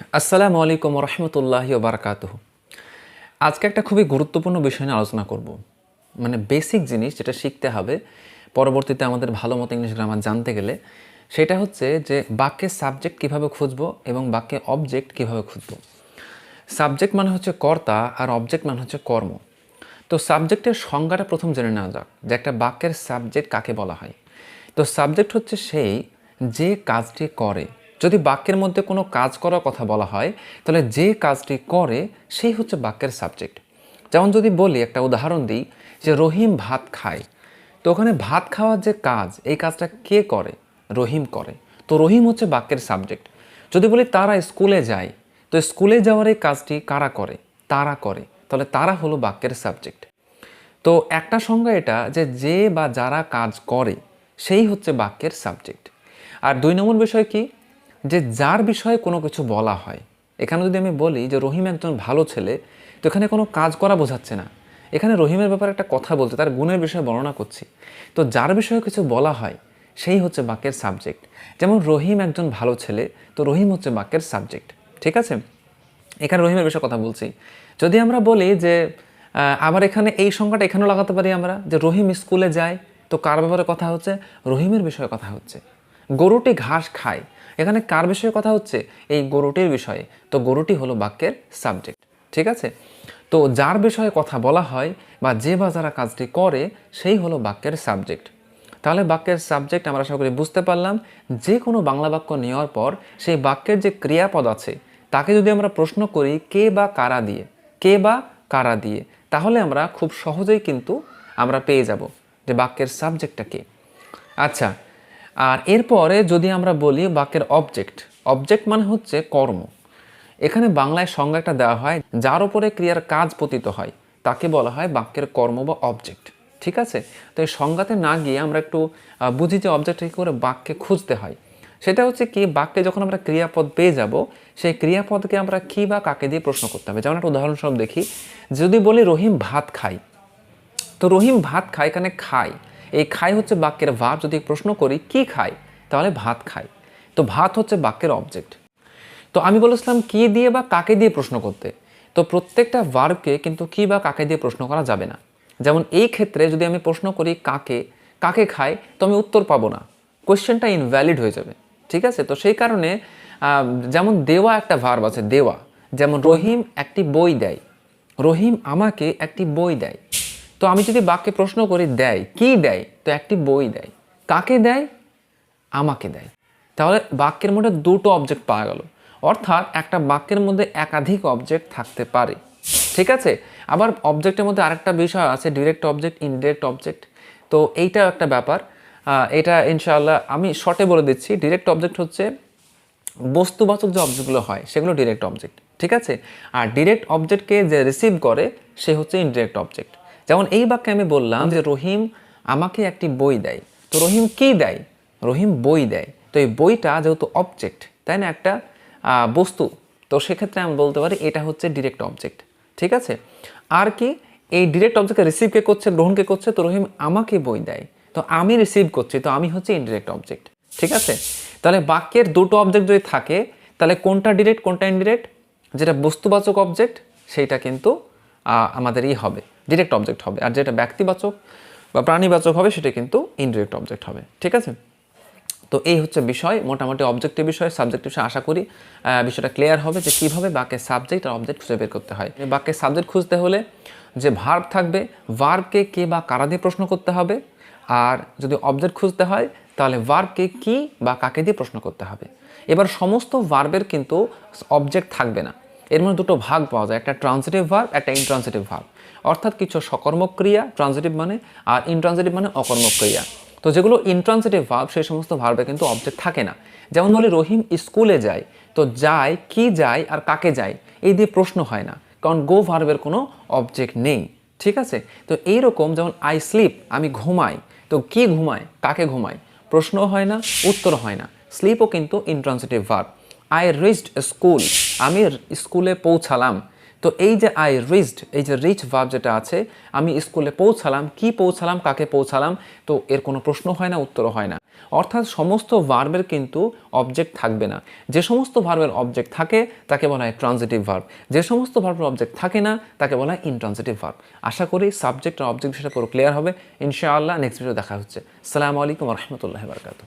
আসসালামু আলাইকুম রহমতুল্লাহি বারকাতুহ আজকে একটা খুবই গুরুত্বপূর্ণ বিষয় নিয়ে আলোচনা করব। মানে বেসিক জিনিস যেটা শিখতে হবে, পরবর্তীতে আমাদের ভালো মতো ইংলিশ গ্রামার জানতে গেলে, সেটা হচ্ছে যে বাক্যের সাবজেক্ট কীভাবে খুঁজবো এবং বাক্যে অবজেক্ট কীভাবে খুঁজব। সাবজেক্ট মানে হচ্ছে কর্তা আর অবজেক্ট মানে হচ্ছে কর্ম। তো সাবজেক্টের সংজ্ঞাটা প্রথম জেনে নেওয়া যাক যে একটা বাক্যের সাবজেক্ট কাকে বলা হয়। তো সাবজেক্ট হচ্ছে সেই যে কাজটি করে। যদি বাক্যের মধ্যে কোনো কাজ করার কথা বলা হয়, তাহলে যে কাজটি করে, সেই হচ্ছে বাক্যের সাবজেক্ট যেমন যদি বলি, একটা উদাহরণ দিই, যে রহিম ভাত খায়। তো ওখানে ভাত খাওয়ার যে কাজ, এই কাজটা কে করে? রহিম করে। তো রহিম হচ্ছে বাক্যের সাবজেক্ট যদি বলি, তারা স্কুলে যায়, তো স্কুলে যাওয়ার এই কাজটি কারা করে? তারা করে। তাহলে তারা হলো বাক্যের সাবজেক্ট তো একটা সংজ্ঞা এটা, যে যে বা যারা কাজ করে, সেই হচ্ছে বাক্যের সাবজেক্ট আর দুই নম্বর বিষয় কি? যে যার বিষয়ে কোনো কিছু বলা হয়। এখানে যদি আমি বলি যে রহিম একজন ভালো ছেলে, তো এখানে কোনো কাজ করা বোঝাচ্ছে না। এখানে রহিমের ব্যাপারে একটা কথা বলতে তার গুণের বিষয়ে বর্ণনা করছি। তো যার বিষয়ে কিছু বলা হয়, সেই হচ্ছে বাক্যের সাবজেক্ট যেমন রহিম একজন ভালো ছেলে, তো রহিম হচ্ছে বাক্যের সাবজেক্ট ঠিক আছে? এখানে রহিমের বিষয়ে কথা বলছি। যদি আমরা বলি যে আবার এখানে এই সংখ্যাটা এখানেও লাগাতে পারি আমরা, যে রহিম স্কুলে যায়, তো কার ব্যাপারে কথা হচ্ছে? রহিমের বিষয়ে কথা হচ্ছে। গরুটি ঘাস খায় এখানে কার বিষয়ে কথা হচ্ছে? এই গরুটির বিষয়ে। তো গরুটি হলো বাক্যের সাবজেক্ট ঠিক আছে? তো যার বিষয়ে কথা বলা হয় বা যে বা যারা কাজটি করে, সেই হলো বাক্যের সাবজেক্ট তাহলে বাক্যের সাবজেক্ট আমরা করি বুঝতে পারলাম যে কোনো বাংলা বাক্য নেওয়ার পর সেই বাক্যের যে ক্রিয়াপদ আছে, তাকে যদি আমরা প্রশ্ন করি, কে বা কারা দিয়ে? কে বা কারা দিয়ে? তাহলে আমরা খুব সহজেই কিন্তু আমরা পেয়ে যাব যে বাক্যের সাবজেক্টটা কে। আচ্ছা আর এরপরে যদি আমরা বলি বাক্যের অবজেক্ট অবজেক্ট মানে হচ্ছে কর্ম। এখানে বাংলায় সংজ্ঞা একটা দেওয়া হয়, যার উপরে ক্রিয়ার কাজ পতিত হয়, তাকে বলা হয় বাক্যের কর্ম বা অবজেক্ট ঠিক আছে? তো এই সংজ্ঞাতে না গিয়ে আমরা একটু বুঝি যে অবজেক্ট কী করে বাক্যে খুঁজতে হয়। সেটা হচ্ছে কি, বাক্যে যখন আমরা ক্রিয়াপদ পেয়ে যাব, সেই ক্রিয়াপদকে আমরা কী বা কাকে দিয়ে প্রশ্ন করতে হবে? যেমন একটা উদাহরণস্বরূপ দেখি, যদি বলি রহিম ভাত খায় তো রহিম ভাত খায়, এখানে খায়। এই খাই হচ্ছে বাক্যের ভাব। যদি প্রশ্ন করি, কি খায় তাহলে ভাত খায় তো ভাত হচ্ছে বাক্যের অবজেক্ট তো আমি বলেছিলাম, কি দিয়ে বা কাকে দিয়ে প্রশ্ন করতে? তো প্রত্যেকটা ভার্বকে কিন্তু কি বা কাকে দিয়ে প্রশ্ন করা যাবে না। যেমন এই ক্ষেত্রে যদি আমি প্রশ্ন করি, কাকে? কাকে খায় তো আমি উত্তর পাবো না। কোয়েশ্চেনটা ইনভ্যালিড হয়ে যাবে। ঠিক আছে? তো সেই কারণে যেমন দেওয়া একটা ভার্ব আছে, দেওয়া। যেমন রহিম একটি বই দেয়। রহিম আমাকে একটি বই দেয়। তো আমি যদি বাক্যে প্রশ্ন করি, দেয়। কি দেয়? তো একটি বই দেয়। কাকে দেয়? আমাকে দেয়। তাহলে বাক্যের মধ্যে দুটো অবজেক্ট পাওয়া গেল। অর্থাৎ একটা বাক্যের মধ্যে একাধিক অবজেক্ট থাকতে পারে। ঠিক আছে? আবার অবজেক্টের মধ্যে আরেকটা বিষয় আছে ডিরেক্ট অবজেক্ট ইনডিরেক্ট অবজেক্ট তো এইটাও একটা ব্যাপার। এটা ইনশাআল্লাহ আমি শর্টে বলে দিচ্ছি। ডিরেক্ট অবজেক্ট হচ্ছে বস্তুবাচক যে অবজেক্টগুলো হয়, সেগুলো ডিরেক্ট অবজেক্ট ঠিক আছে? আর ডিরেক্ট অবজেক্টকে যে রিসিভ করে, সে হচ্ছে ইনডিরেক্ট অবজেক্ট যেমন এই বাক্যে আমি বললাম যে রহিম আমাকে একটি বই দেয়। তো রহিম কি দেয়? রহিম বই দেয়। তো এই বইটা যেহেতু অবজেক্ট তাই না? একটা বস্তু। তো সেক্ষেত্রে আমি বলতে পারি এটা হচ্ছে ডিরেক্ট অবজেক্ট ঠিক আছে? আর কি, এই ডিরেক্ট অবজেক্টকে রিসিভ কে করছে গ্রহণ কে করছে, তো রহিম আমাকে বই দেয়। তো আমি রিসিভ করছি, তো আমি হচ্ছে ইনডিরেক্ট অবজেক্ট ঠিক আছে? তাহলে বাক্যের দুটো অবজেক্ট যদি থাকে, তাহলে কোনটা ডিরেক্ট কোনটা ইনডিরেক্ট যেটা বস্তুবাচক অবজেক্ট সেইটা কিন্তু আমাদেরই হবে। ডিরেক্ট অবজেক্ট হবে। আর যেটা ব্যক্তিবাচক বা প্রাণীবাচক হবে, সেটা কিন্তু ইনডিরেক্ট অবজেক্ট হবে। ঠিক আছে? তো এই হচ্ছে বিষয়, মোটামুটি অবজেক্টিভ বিষয় সাবজেক্ট বিষয় আশা করি বিষয়টা ক্লিয়ার হবে যে কীভাবে বাক্যের সাবজেক্ট আর অবজেক্ট খুঁজে বের করতে হয়। এই বাক্যের সাবজেক্ট খুঁজতে হলে যে ভার্ব থাকবে ভার্বকে কে বা কারা দিয়ে প্রশ্ন করতে হবে? আর যদি অবজেক্ট খুঁজতে হয়, তাহলে ভার্বকে কি বা কাকে দিয়ে প্রশ্ন করতে হবে? এবার সমস্ত ভার্বের কিন্তু অবজেক্ট থাকবে না। এর মধ্যে দুটো ভাগ পাওয়া যায়, একটা ট্রান্সিটিভ ভার্ব একটা ইনট্রান্সিটিভ ভার্ব অর্থাৎ কিছু সকর্মক্রিয়া ট্রান্সিটিভ মানে আর ইনট্রান্সিটিভ মানে অকর্মক্রিয়া। তো যেগুলো ইনট্রান্সিটিভ ভার্ব সেই সমস্ত ভার্বে কিন্তু অবজেক্ট থাকে না। যেমন বলি রহিম স্কুলে যায়, তো যায়, কি যায় আর কাকে যায়, এই দিয়ে প্রশ্ন হয় না। কারণ গো ভার্বের কোনো অবজেক্ট নেই, ঠিক আছে? তো এইরকম যেমন আই স্লিপ আমি ঘুমাই, তো কি ঘুমায়, কাকে ঘুমায়? প্রশ্ন হয় না, উত্তর হয় না। স্লিপও কিন্তু intransitive verb I reached school আমি স্কুলে পৌঁছালাম। তো এই যে আই রিচড এই যে রিচ ভার্ব যেটা আছে, আমি স্কুলে পৌঁছালাম, কি পৌঁছালাম, কাকে পৌঁছালাম, তো এর কোনো প্রশ্ন হয় না, উত্তরও হয় না। অর্থাৎ সমস্ত ভার্বের কিন্তু অবজেক্ট থাকবে না। যে সমস্ত ভার্বের অবজেক্ট থাকে, তাকে বলা হয় ট্রানজিটিভ ভার্ব যে সমস্ত ভার্বের অবজেক্ট থাকে না, তাকে বলা হয় ইনট্রানজিটিভ ভার্ব আশা করি সাবজেক্ট আর অবজেক্ট বিষয়টা পুরো ক্লিয়ার হবে। ইনশাআল্লাহ নেক্সট ভিডিও দেখা হচ্ছে। সালামু আলাইকুম রহমতুল্লাহ বারকাতু